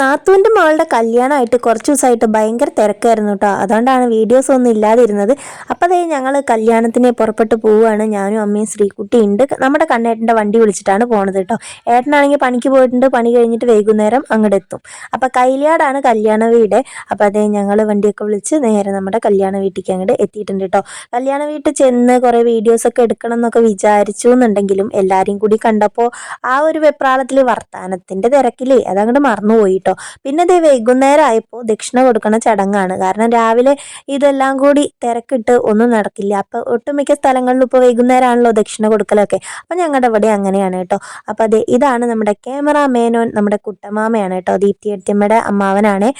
നാത്തൂന്റെ മകളുടെ കല്യാണമായിട്ട് കുറച്ച് ദിവസമായിട്ട് ഭയങ്കര തിരക്കായിരുന്നു കേട്ടോ. അതുകൊണ്ടാണ് വീഡിയോസ് ഒന്നും ഇല്ലാതിരുന്നത്. അപ്പോൾ അതേ ഞങ്ങൾ കല്യാണത്തിന് പുറപ്പെട്ട് പോവുകയാണ്. ഞാനും അമ്മയും ശ്രീകുട്ടി ഉണ്ട്. നമ്മുടെ കണ്ണേട്ടന്റെ വണ്ടി വിളിച്ചിട്ടാണ് പോണത് കേട്ടോ. ഏട്ടനാണെങ്കിൽ പണിക്ക് പോയിട്ടുണ്ട്. പണി കഴിഞ്ഞിട്ട് വൈകുന്നേരം അങ്ങോട്ട് എത്തും. അപ്പോൾ കൈലിയാടാണ് കല്യാണ വീട്. അപ്പോൾ അതേ ഞങ്ങൾ വണ്ടിയൊക്കെ വിളിച്ച് നേരെ നമ്മുടെ കല്യാണ വീട്ടിലേക്ക് അങ്ങോട്ട് എത്തിയിട്ടുണ്ട് കേട്ടോ. കല്യാണ വീട്ടിൽ ചെന്ന് കുറേ വീഡിയോസൊക്കെ എടുക്കണം എന്നൊക്കെ വിചാരിച്ചു എന്നുണ്ടെങ്കിലും എല്ലാവരെയും കൂടി കണ്ടപ്പോൾ ആ ഒരു വെപ്രാളത്തിൽ വർത്താനത്തിന്റെ തിരക്കിലേ അതങ്ങോട്ട് മറന്നുപോയി കേട്ടോ. പിന്നെ ഇത് വൈകുന്നേരം ആയപ്പോൾ ദക്ഷിണ കൊടുക്കണ ചടങ്ങാണ്. കാരണം രാവിലെ ഇതെല്ലാം കൂടി തിരക്കിട്ട് ഒന്നും നടക്കില്ല അപ്പോൾ ഒട്ടുമിക്ക സ്ഥലങ്ങളിലും ഇപ്പോൾ വൈകുന്നേരമാണല്ലോ ദക്ഷിണ കൊടുക്കലൊക്കെ. അപ്പം ഞങ്ങളുടെ ഇവിടെ അങ്ങനെയാണ് കേട്ടോ. അപ്പോൾ അതെ ഇതാണ് നമ്മുടെ ക്യാമറ മേനോൻ നമ്മുടെ കുട്ടമാമയാണ് കേട്ടോ. ദീപ്തി എട്ടിയമ്മയുടെ അമ്മാവനാണ്.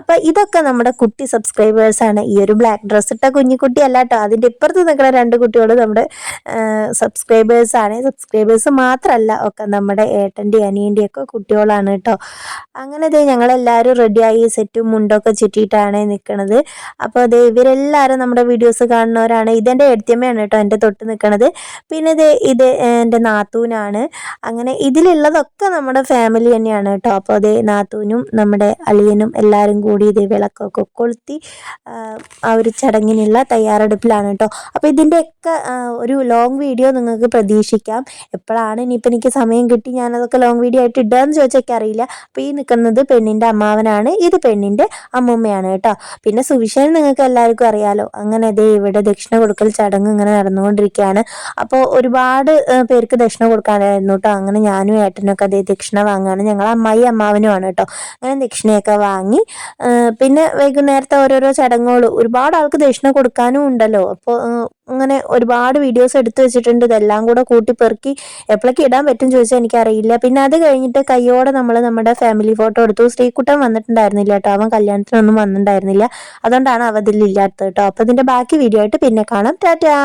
അപ്പോൾ ഇതൊക്കെ നമ്മുടെ കുട്ടി സബ്സ്ക്രൈബേഴ്സ് ആണ്. ഈ ഒരു ബ്ലാക്ക് ഡ്രസ്സ് ഇട്ട കുഞ്ഞിക്കുട്ടി അല്ല കേട്ടോ. അതിന്റെ ഇപ്പുറത്ത് നിൽക്കുന്ന രണ്ട് കുട്ടികൾ നമ്മുടെ സബ്സ്ക്രൈബേഴ്സ് ആണ്. സബ്സ്ക്രൈബേഴ്സ് മാത്രമല്ല ഒക്കെ നമ്മുടെ ഏട്ടന്റെ അനിയന്റെ ഒക്കെ കുട്ടികളാണ് കേട്ടോ. അങ്ങനെ ദേ ഞങ്ങളെല്ലാവരും റെഡിയായി സെറ്റും മുണ്ടൊക്കെ ചുറ്റിയിട്ടാണ് നിൽക്കുന്നത് അപ്പോൾ ദേ ഇവരെല്ലാവരും നമ്മുടെ വീഡിയോസ് കാണുന്നവരാണ്. ഇതെന്റെ എഴുത്തിയമ്മയാണ് കേട്ടോ എന്റെ തൊട്ട് നിൽക്കണത് പിന്നെ ഇത് ഇത് എന്റെ നാത്തൂനാണ്. അങ്ങനെ ഇതിലുള്ളതൊക്കെ നമ്മുടെ ഫാമിലി തന്നെയാണ് കേട്ടോ. അപ്പോൾ അതേ നാത്തൂനും നമ്മുടെ അളിയനും എല്ലാവരും കൂടി ഇതേ വിളക്കൊക്കെ കൊളുത്തി ആ ഒരു ചടങ്ങിനുള്ള തയ്യാറെടുപ്പിലാണ് കേട്ടോ. അപ്പോൾ ഇതിന്റെയൊക്കെ ഒരു ലോങ് വീഡിയോ നിങ്ങൾക്ക് പ്രതീക്ഷിക്കാം. എപ്പോഴാണ് ഇനിയിപ്പോൾ എനിക്ക് സമയം കിട്ടി ഞാനതൊക്കെ ലോങ് വീഡിയോ ആയിട്ട് ഇടാന്ന് ചോദിച്ചൊക്കെ അറിയില്ല. അപ്പോൾ ഈ നിൽക്കുന്നത് പെണ്ണിന്റെ അമ്മാവനാണ് ഇത് പെണ്ണിന്റെ അമ്മൂമ്മയാണ് കേട്ടോ. പിന്നെ സുവിശേഷം നിങ്ങൾക്ക് എല്ലാവർക്കും അറിയാലോ. അങ്ങനെ ദേ ഇവിടെ ദക്ഷിണ കൊടുക്കൽ ചടങ്ങ് ഇങ്ങനെ നടന്നുകൊണ്ടിരിക്കുകയാണ്. അപ്പോൾ ഒരുപാട് പേർക്ക് ദക്ഷിണ കൊടുക്കാനായിരുന്നു കേട്ടോ. അങ്ങനെ ഞാനും ഏട്ടനൊക്കെ അതേ ദക്ഷിണ വാങ്ങുകയാണ് ഞങ്ങൾ അമ്മായി അമ്മാവനുമാണ് കേട്ടോ. അങ്ങനെ ദക്ഷിണയൊക്കെ വാങ്ങി പിന്നെ വൈകുന്നേരത്തെ ഓരോരോ ചടങ്ങുകൾ ഒരുപാട് ആൾക്ക് ദക്ഷിണ കൊടുക്കാനും ഉണ്ടല്ലോ. അപ്പോൾ അങ്ങനെ ഒരുപാട് വീഡിയോസ് എടുത്തു വെച്ചിട്ടുണ്ട്. ഇതെല്ലാം കൂടെ കൂട്ടി പെറുക്കി എപ്പോഴൊക്കെ ഇടാൻ പറ്റും ചോദിച്ചാൽ എനിക്കറിയില്ല. പിന്നെ അത് കഴിഞ്ഞിട്ട് കയ്യോടെ നമ്മൾ നമ്മുടെ ഫാമിലി ഫോട്ടോ എടുത്തു. ശ്രീകുട്ടൻ വന്നിട്ടുണ്ടായിരുന്നില്ല കേട്ടോ. അവൻ കല്യാണത്തിനൊന്നും വന്നിട്ടുണ്ടായിരുന്നില്ല. അതുകൊണ്ടാണ് അവതിലില്ലാത്തത് കേട്ടോ. അപ്പോൾ ഇതിന്റെ ബാക്കി വീഡിയോ ആയിട്ട് പിന്നെ കാണാം. ടാറ്റാ!